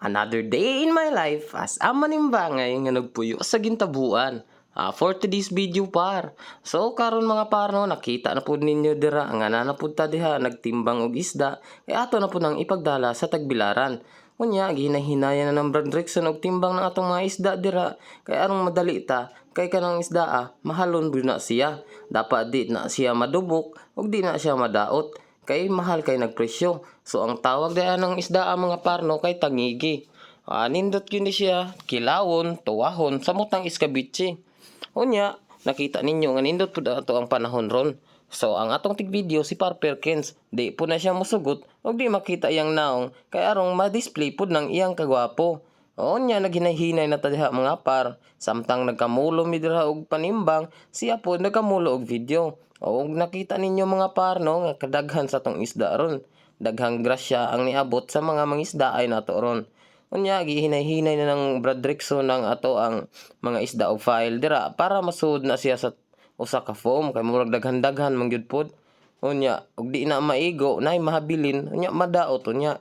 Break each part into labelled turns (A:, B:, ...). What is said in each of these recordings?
A: Another day in my life as a manimbangay nga nagpuyo sa gintabuan. Ah, for today's video par. So karon mga par no nakita na pud ninyo dira nga na pud ta diha nagtimbang og isda kay ato na pud nang ipagdala sa tagbilaran. Unya ginahinayan na ng Brad Rickson og timbang ng atong mga isda dira kay arong madali ta kay kanang isda ah, mahalon na siya. Dapat di na siya madubok ug di na siya madaot kay mahal kay nagpresyo. So ang tawag daya ng isda ang mga parno kay tangigi. Ah, nindot yun ni siya, kilawon, tuwahon, samutang iskabitsi. Unya, nakita ninyo nga nindot pud ato ang panahon ron. So ang atong tig video si Par Perkins, di po na siya musugot ug di makita iyang naong kay arong ma-display pud ng iyang kagwapo. O nya naghinay-hinay na ta diha mga par, samtang nagkamulo mi dira og panimbang, siya po nagkamulo og video. O nakita ninyo mga par no nga kadaghan sa tong isda ron. Daghang grasya ang niabot sa mga mangisda ay nato ron. Unya gihinay-hinay na ng Brad Rickson ng ato ang mga isda og file dira para masud na siya sa usa ka foam kay murag daghan-daghan man gyud pod. Unya ug di na maigo nay mahabilin unya madaot unya.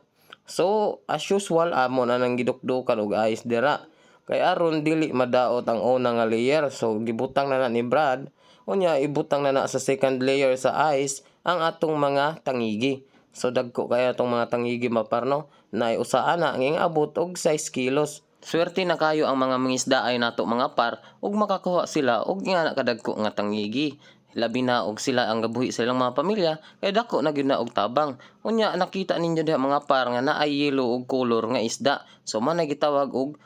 A: So as usual amo na nang gidukdukan og ice dira. Kay aron dili madaot ang una nga layer so gibutang na na ni Brad. Unya ibutang na na sa second layer sa ice ang atong mga tangigi. So dagko kaya tong mga tangigi maparno na usaan na ang abot og 6 kilos. Swerte na kayo ang mga mangisda ay nato mga par ug makakuha sila og nga na kadagko nga tangigi. Labi na og sila ang gabuhi sa ilang mga pamilya kay dako na gyud na og tabang. Unya nakita ninyo diha mga par nga naay yellow og color nga isda. So man gitawag og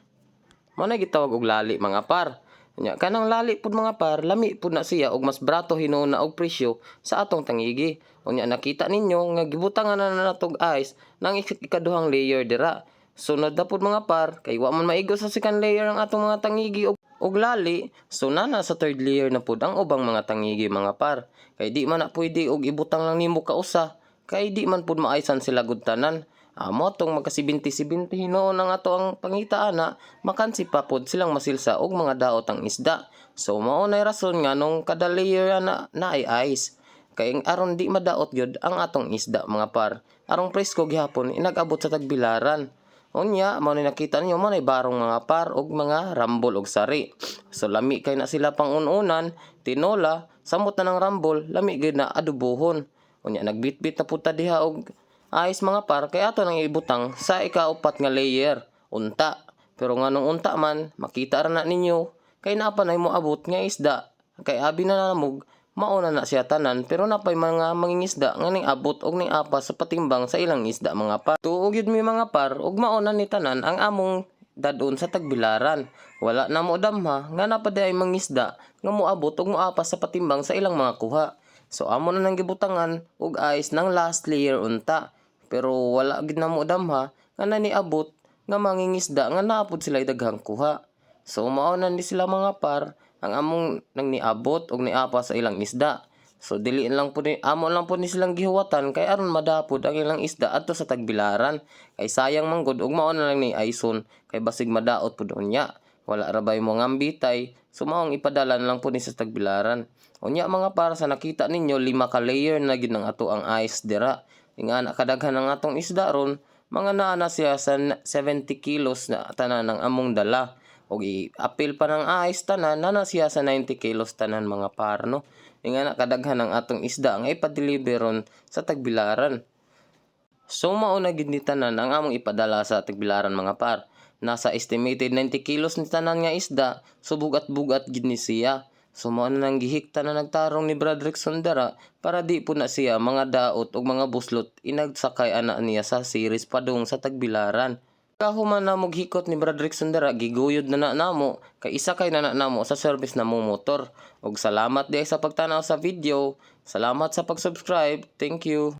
A: mo na gitawag og lali mga par. Nya kanang lali pud mga par, lami pud na siya og mas brato hinuna og presyo sa atong tangigi. Unya nakita ninyo nga gibutangan na na natog ice nang ik- ikaduhang layer dira. Sunod na pud mga par, kay wa man maigo sa second layer ang atong mga tangigi og og lali, so na na sa third layer na pud ang ubang mga tangigi mga par. Kay di man na pwede og ibutang lang nimo ka usa, kay di man pud maaysan sila gud tanan. Amo tong magkasibinti-sibinti hinoon ang ato ang pangitaan na makansi pa pod silang masilsa og mga daot ang isda. So mao nay rason nga nung kada layer na na ay ice. Kay aron di madaot gyud ang atong isda mga par. Arong presko gihapon inag-abot sa tagbilaran. Unya, mao ni nakita ninyo mo barong mga par og mga rambol og sari. So lami kay na sila pang ununan, tinola, samot na ng rambol, lami gyud na adubohon. Unya nagbitbit na puta diha og ayos mga par kay ato nang ibutang sa ikaupat nga layer, unta. Pero nganong unta man, makita ra na ninyo kay na mo abot nga isda. Kay abi na namog, mauna na siya tanan pero napay mga mangingisda nga ning abot og ning apa sa patimbang sa ilang isda mga par. Tuog yun mi mga par og mauna ni tanan ang among dadon sa tagbilaran. Wala na mo damha nga napadi ay mangisda nga moabot og moapa sa patimbang sa ilang mga kuha. So amo na nang gibutangan og ice ng last layer unta. Pero wala gid na mo damha nga naniabot nga mangingisda nga naapod sila daghang kuha. So mao na ni sila mga par ang among nang niabot og niapa sa ilang isda. So dili lang po ni amo lang po ni silang gihuwatan kay aron madapod ang ilang isda adto sa tagbilaran. Kay sayang man gud ug mao na lang ni Aison kay basig madaot pud unya. Wala ra bay mo ngambitay. So maong ipadala na lang po ni sa tagbilaran. Unya mga para sa nakita ninyo lima ka layer na gid ng ato ang ice dira. Nga na kadaghan ang atong isda ron mga naa na siya sa 70 kilos na tanan ng among dala og i-appeal pa ng ice tanan na siya sa 90 kilos tanan mga par no? Nga na kadaghan ang atong isda nga ipa-deliver ron sa tagbilaran. So mao na gid ni tanan ang among ipadala sa tagbilaran mga par. Nasa estimated 90 kilos ni tanan nga isda subog at bugat gid ni siya. So mao na nang gihikta na nagtarong ni Brad Rickson dara para di po na siya mga daot ug mga buslot inagsakay ana niya sa series padung sa tagbilaran. Kahuman na moghikot ni Brad Rickson dara giguyod na na namo kay isa kay na na namo sa service na motor. Ug salamat di sa pagtanaw sa video. Salamat sa pag-subscribe. Thank you.